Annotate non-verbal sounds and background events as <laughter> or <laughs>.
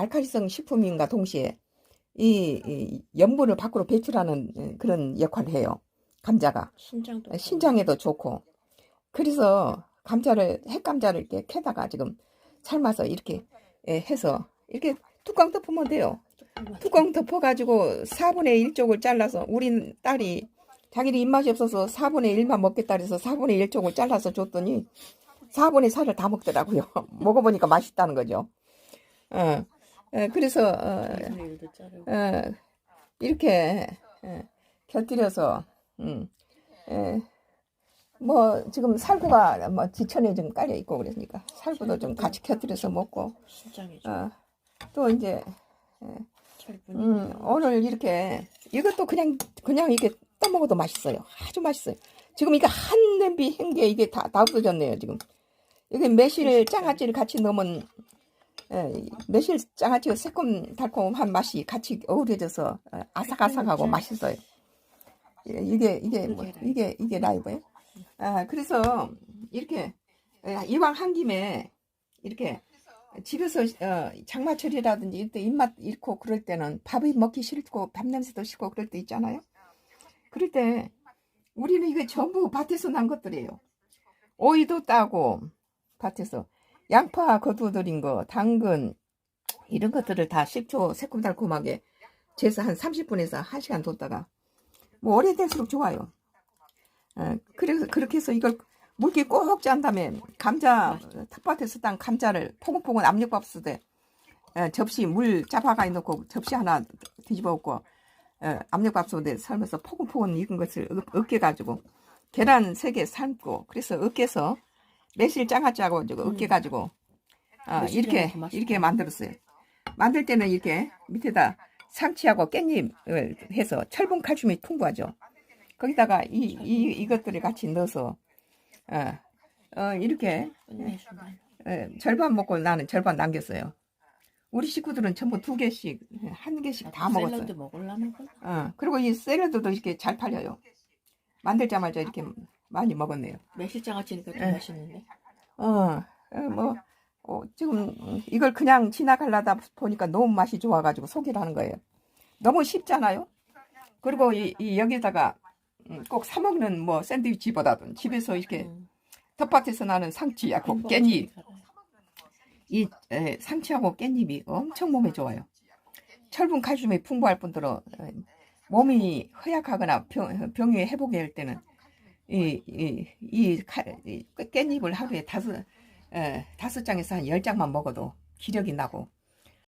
알칼리성 식품인가 동시에 이, 이 염분을 밖으로 배출하는 예, 그런 역할을 해요. 감자가 신장도 신장에도 좋고 그래서 감자를 핵감자를 이렇게 캐다가 지금 삶아서 이렇게 예, 해서 이렇게 뚜껑 덮으면 돼요. 뚜껑 덮어가지고 4분의 1쪽을 잘라서 우리 딸이 자기는 입맛이 없어서 4분의 1만 먹겠다 그래서 4분의 1쪽을 잘라서 줬더니 4분의 4를 다 먹더라고요. <laughs> 먹어보니까 맛있다는 거죠. 어, 예, 그래서 어, 어, 이렇게 예, 곁들여서 음, 예, 뭐 지금 살구가 뭐 지천에 좀 깔려 있고 그러니까 살구도 좀 같이 곁들여서 먹고 어, 또 이제 철분이 음, 오늘 이렇게 이것도 그냥 그냥 이게 떠먹어도 맛있어요. 아주 맛있어요. 지금 이게 한 냄비 한게 이게 다, 다 없어졌네요. 지금 이게 매실 장아찌를 같이 넣으면 예, 이 매실 장아찌가 새콤 달콤한 맛이 같이 어우러져서 어, 아삭아삭하고 맛있어요. 예, 이게 이게 뭐 이게 이게 라이브예요. 아 그래서 이렇게 예, 이왕 한 김에 이렇게 집에서 어, 장마철이라든지 이때 입맛 잃고 그럴 때는 밥이 먹기 싫고 밥 냄새도 싫고 그럴 때 있잖아요. 그럴 때 우리는 이게 전부 밭에서 난 것들이에요. 오이도 따고 밭에서 양파 거두어들인 거, 당근 이런 것들을 다 식초 새콤달콤하게 재서 한 30분에서 1시간 뒀다가 뭐 오래될수록 좋아요. 어, 그래서 그렇게 해서 이걸 물기 꼭 짠 다음에 감자 텃밭에서 딴 감자를 포근포근 압력밥솥에 어, 접시 물 짜파가 넣고 접시 하나 뒤집어 엎고 어, 압력밥솥에 삶아서 포근포근 익은 것을 으- 으깨가지고 계란 세개 삶고 그래서 으깨서 매실 장아찌하고 저거 음. 으깨 가지고 어, 이렇게. 이렇게 만들었어요. 만들 때는 이렇게 밑에다 상치하고 깻잎을 해서 철분 칼슘이 풍부하죠. 거기다가 이, 이 이것들을 같이 넣어서 어, 어, 이렇게. 예, 절반 먹고 나는 절반 남겼어요. 우리 식구들은 전부 두 개씩, 한 개씩 다 먹었어요. 샐러드 먹으려면 어, 그리고 이 샐러드도 이렇게 잘 팔려요. 만들자마자 이렇게 많이 먹었네요. 매실장아찌니까 더 예. 맛있는데 어, 어, 뭐, 어, 지금 이걸 그냥 지나가려다 보니까 너무 맛이 좋아가지고 소개를 하는 거예요. 너무 쉽잖아요? 그리고 이, 이 여기다가 음, 꼭 사 먹는 뭐 샌드위치보다도 집에서 이렇게 음. 텃밭에서 나는 상추하고 햄버거 깻잎. 이 에, 상추하고 깻잎이 엄청 몸에 좋아요. 철분 칼슘이 풍부할 뿐더러 에, 몸이 허약하거나 병, 병이 회복이 할 때는 이, 이, 이, 칼- 이 깻잎을 하루에 다섯, 에, 다섯 장에서 한 열 장만 먹어도 기력이 나고